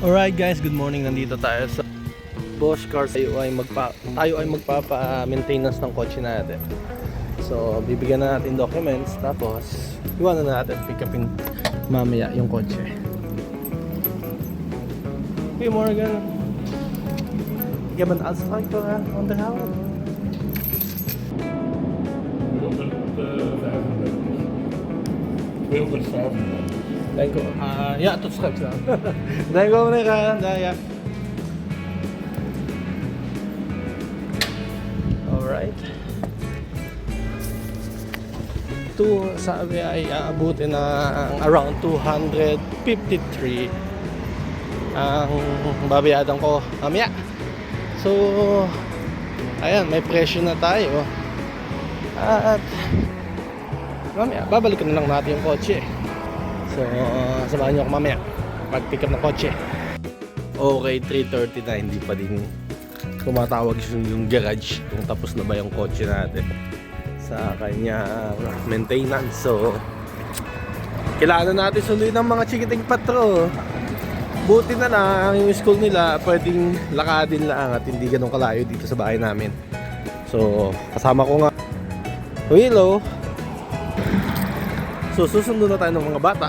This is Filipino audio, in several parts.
Alright guys, good morning. Nandito tayo sa Bosch Cars. Tayo ay, magpa tayo ay magpapa-maintenance ng kotse natin. So, bibigyan na natin documents. Tapos, iwanan na natin. Pick upin mamaya yung kotse. Hey Morgan. Ik heb een uitspraak voor uh, onderhouden. Denk ik, ah, ja, tot straks dan. Denk wel meneer, uh, ja, ja. Alright. Ito sabi ay aabutin ng around 253 ang babayadan ko mamaya. So, ayan, may presyo na tayo. At mamaya, babalik na lang natin yung kotse. So, uh, samahan nyo ako mamaya mag-pick up ng kotse. Okay, 3.30 na, hindi pa din tumatawag yung, garage kung tapos na ba yung kotse natin sa kanya uh, maintenance. So, kailangan na natin sunduin ng mga chikiting patro. Buti na lang yung school nila pwedeng lakadin lang at hindi ganun kalayo dito sa bahay namin. So, kasama ko nga Willow. So, susundo na tayo ng mga bata.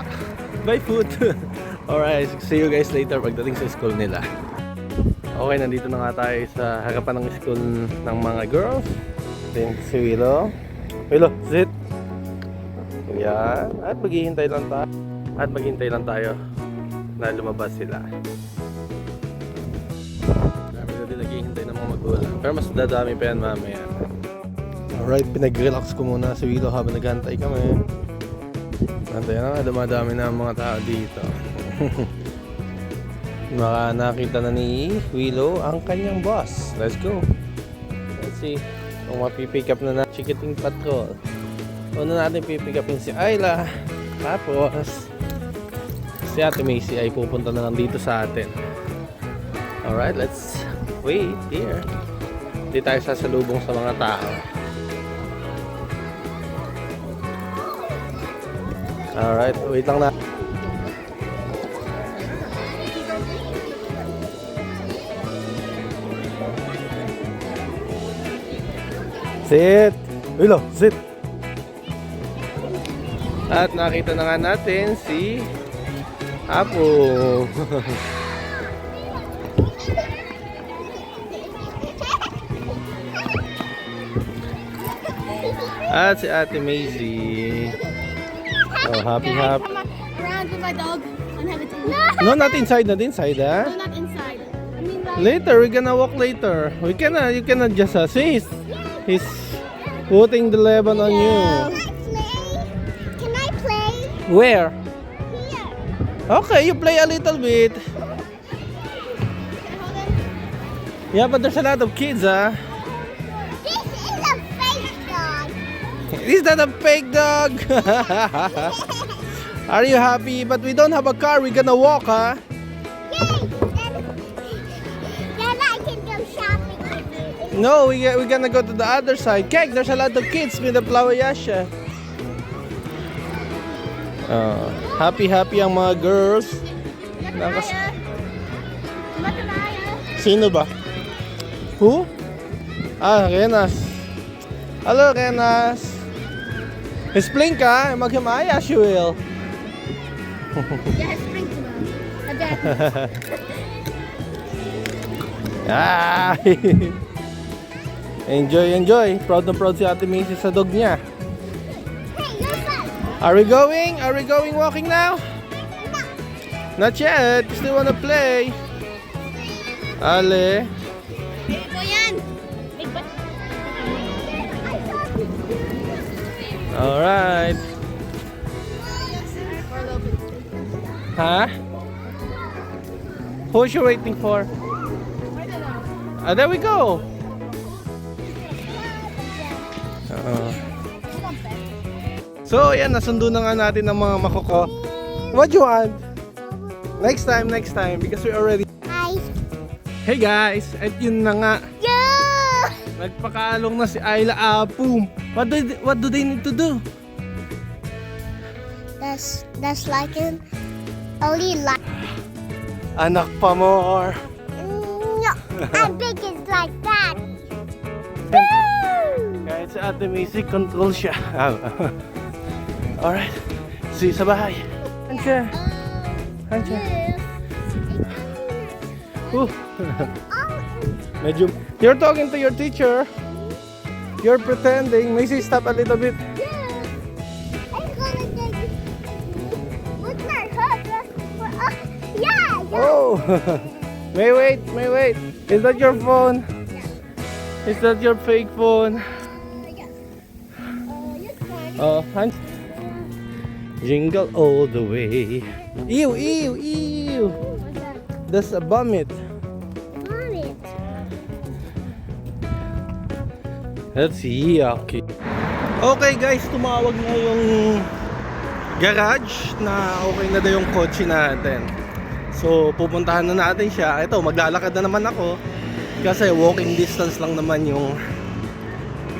By foot. Alright, see you guys later pagdating sa school nila. Okay, nandito na nga tayo sa harapan ng school ng mga girls. Then si Willow. Willow, sit. Yan. At maghihintay lang tayo. At maghihintay lang tayo na lumabas sila. Dami na din naghihintay ng mga magulang. Pero mas dadami pa yan mamaya. Alright, pinag-relax ko muna si Willow habang naghantay kami. Antay na nga, dumadami na ang mga tao dito. Maka nakita na ni Willow ang kanyang boss. Let's go. Let's see kung mapipick up na na Chikiting Patrol. Una natin pipick upin si Ayla. Tapos, si Ate Macy ay pupunta na lang dito sa atin. Alright, let's wait here. Hindi tayo sasalubong sa mga tao. Alright, wait lang na. Sit! Ulo, sit! At nakita na nga natin si Apo. At si Ate Maisie. Oh, happy Can I happy. come around with my dog and have a tea? No, not inside, not inside, ah. No, not inside. I mean, like, Later, we're gonna walk later. We cannot, you cannot just uh, see, he's, he's putting the leban on you. Can I play? Can I play? Where? Here. Okay, you play a little bit. Yeah, but there's a lot of kids, ah. This Is that a fake dog? Are you happy? But we don't have a car, we're gonna walk, huh? Yay! Then, then I can go shopping. No, we, we're gonna go to the other side. Kek, there's a lot of kids with the plawayasha. Uh, happy happy ang mga girls. Nakas-. Sino ba? Who? Ah, Renas. Hello, Renas. Explain ka, maghimaya, she will. Yeah, spring to them. A bed. Ah! enjoy, enjoy. Proud na proud si Ate Macy sa dog niya. Are we going? Are we going walking now? Not yet. Still wanna play. Ale. Alright. Huh? Who's you waiting for? Ah, there we go. Oo. So, ayan, nasundo na nga natin ng mga makoko. What you want? Next time, next time, because we already... Hi. Hey guys, at yun na nga, Yeah. nagpakaalong na si Ayla Apum. What do, what do they need to do? That's that's like an only like Anak pa more. No, I'm big as like that. Kahit sa ate music control siya. Alright. See you sa bahay. Andiyan. Uh. Medyo... You're talking to your teacher. You're pretending. Macy, stop a little bit. I'm gonna take What's my hook? Uh, yeah, yeah. Oh! may wait, may wait. Is that your phone? Is that your fake phone? Uh, you're fine. Oh, Hans. Jingle all the way. Ew, ew, ew. That's a vomit. That's yucky. Okay guys, tumawag na yung garage na okay na daw yung kotse natin. So pupuntahan na natin siya. Ito, maglalakad na naman ako. Kasi walking distance lang naman yung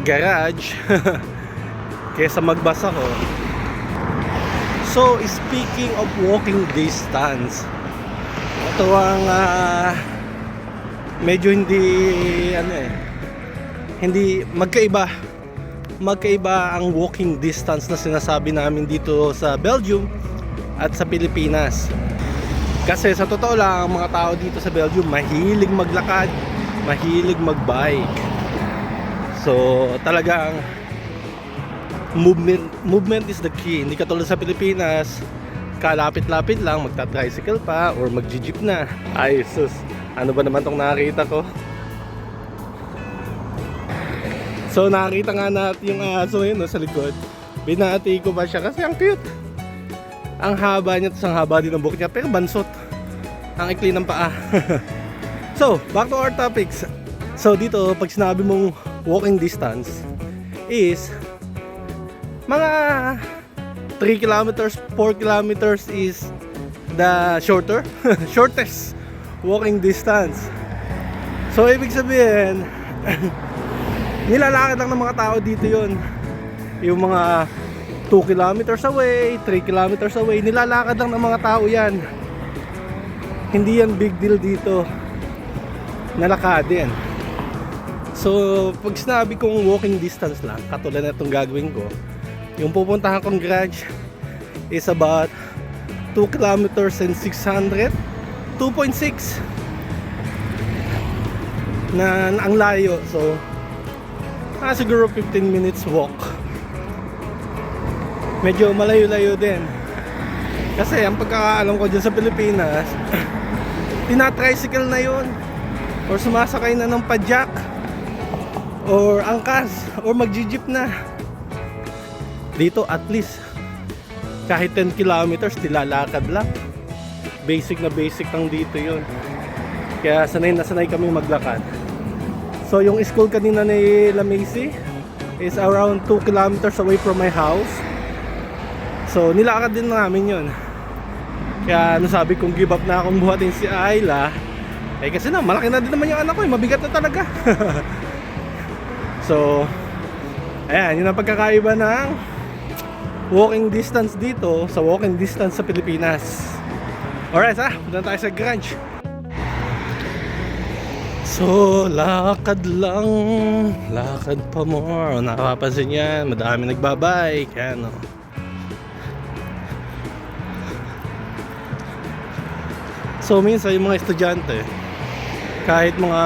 garage. Kesa magbas ako. So speaking of walking distance, ito ang ah, medyo hindi ano eh hindi magkaiba. Magkaiba ang walking distance na sinasabi namin dito sa Belgium at sa Pilipinas. Kasi sa totoo lang ang mga tao dito sa Belgium mahilig maglakad mahilig magbike. So talagang movement movement is the key. Hindi katulad sa Pilipinas kalapit-lapit lang magta-tricycle pa or magji-jeep na. Ay sus. Ano ba naman tong nakita ko So nakita nga natin yung aso yun no, sa likod. Binati ko ba siya kasi ang cute. Ang haba niya, tapos ang haba din ng buhok niya, pero bansot. Ang ikli ng paa. so, back to our topics. So dito, pag sinabi mong walking distance is mga 3 kilometers, 4 kilometers is the shorter, shortest walking distance. So ibig sabihin, nilalakad lang ng mga tao dito yon yung mga 2 kilometers away 3 kilometers away nilalakad lang ng mga tao yan. Hindi yan big deal dito. Nalakadin so pag sinabi kong walking distance lang katulad na itong gagawin ko yung pupuntahan kong garage is about 2 kilometers and 600 2.6 na ang layo so Ah, siguro 15 minutes walk. Medyo malayo-layo din. Kasi ang pagkakaalam ko dyan sa Pilipinas, tina-tricycle na yon or sumasakay na ng padyak or angkas or magji-jeep na. Dito at least kahit 10 kilometers nilalakad lang. Basic na basic lang dito yon. Kaya sanay na sanay kami maglakad. So yung school kanina ni La Macy is around 2 kilometers away from my house. So nilakad din namin yun. Kaya nasabi kong give up na akong buhatin si Ayla. Eh kasi na, malaki na din naman yung anak ko eh. Mabigat na talaga. so, ayan, yun ang pagkakaiba ng walking distance dito sa walking distance sa Pilipinas. Alright ha, punta tayo sa garage. So, lakad lang. Lakad pa more. Nakapapansin yan. Madami nagbabike. Yan, oh. So, minsan yung mga estudyante, kahit mga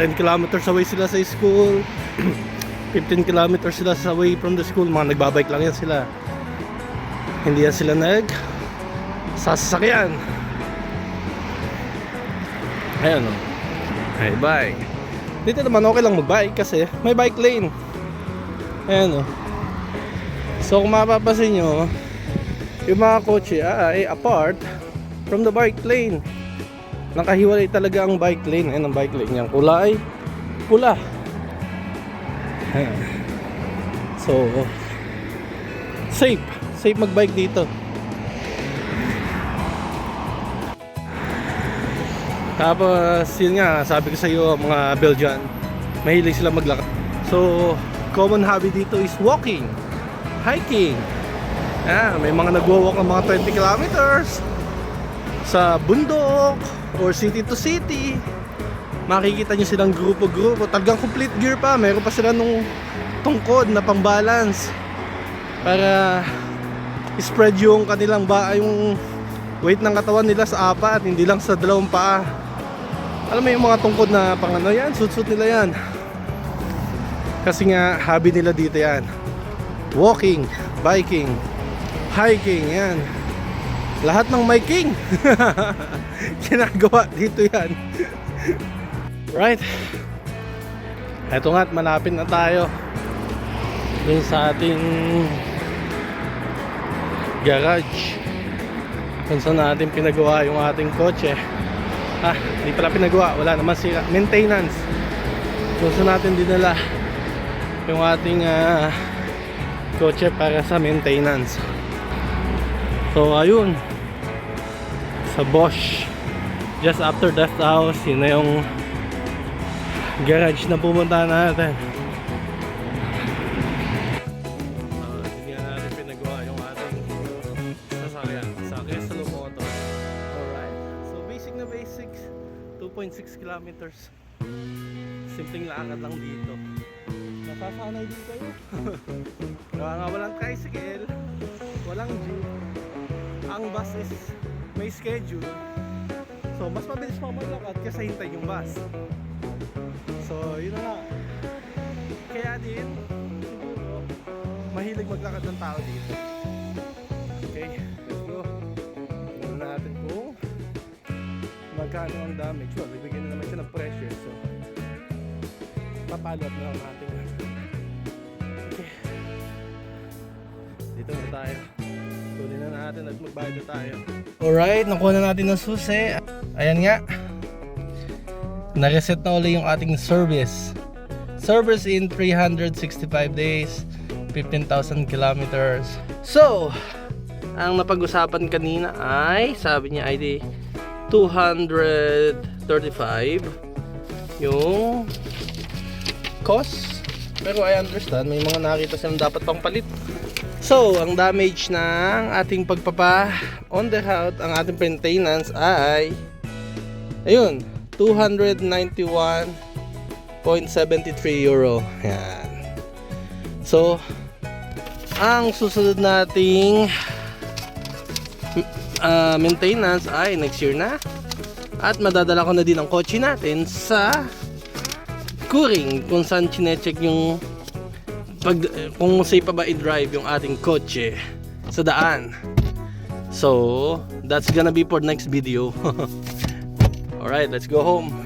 10 kilometers away sila sa school, 15 kilometers sila sa away from the school, mga nagbabike lang yan sila. Hindi yan sila nag sasakyan. Ayan, oh. Ay, bike. Dito naman okay lang mag-bike kasi may bike lane. Ayan o. So kung mapapasin nyo, yung mga kotse ay apart from the bike lane. Nakahiwalay talaga ang bike lane. Ayan ang bike lane niyang kulay. Pula. Ayan. So, safe. Safe mag-bike dito. Tapos, yun nga, sabi ko sa iyo, mga Belgian, mahilig sila maglakad. So, common hobby dito is walking, hiking. Ah, may mga nagwo-walk ng mga 20 kilometers. sa bundok or city to city. Makikita nyo silang grupo-grupo. Talagang complete gear pa. Meron pa sila nung tungkod na pang-balance para spread yung kanilang ba yung weight ng katawan nila sa apat, hindi lang sa dalawang paa. Alam mo yung mga tungkod na pang ano yan, suit-suit nila yan. Kasi nga, hobby nila dito yan. Walking, biking, hiking, yan. Lahat ng may king. Ginagawa dito yan. right. Eto nga't malapit na tayo. Dun sa ating garage. Kung saan natin pinagawa yung ating kotse. Ah, hindi pala pinagawa. Wala naman sila. Maintenance. Kung saan natin dinala yung ating ah, kotse para sa maintenance. So, ayun. Sa Bosch. Just after that house, yun na yung garage na pumunta natin. 2.6 kilometers. Simpleng lakad lang dito. Nasasanay din kayo. Nga walang tricycle, walang jeep. Ang bus is may schedule. So, mas mabilis pa maglakad kasi hintay yung bus. So, yun na nga. Kaya din, mahilig maglakad ng tao dito. Okay, magkano ang damage. Well, bibigyan na naman siya ng pressure. So, papalot na lang natin. Okay. Dito na tayo. Kunin na natin at magbayad na tayo. Alright, nakuha na natin ng susi. Ayan nga. Na-reset na uli yung ating service. Service in 365 days, 15,000 kilometers. So, ang napag-usapan kanina ay, sabi niya ay 235 yung cost. Pero I understand, may mga nakita silang dapat pang palit. So, ang damage ng ating pagpapa on the route, ang ating maintenance ay ayun, 291.73 euro. Yan. So, ang susunod nating ah, maintenance ay next year na. At madadala ko na din ang kotse natin sa Kuring kung saan chinecheck yung pag, kung safe pa ba i-drive yung ating kotse sa daan. So, that's gonna be for next video. Alright, let's go home.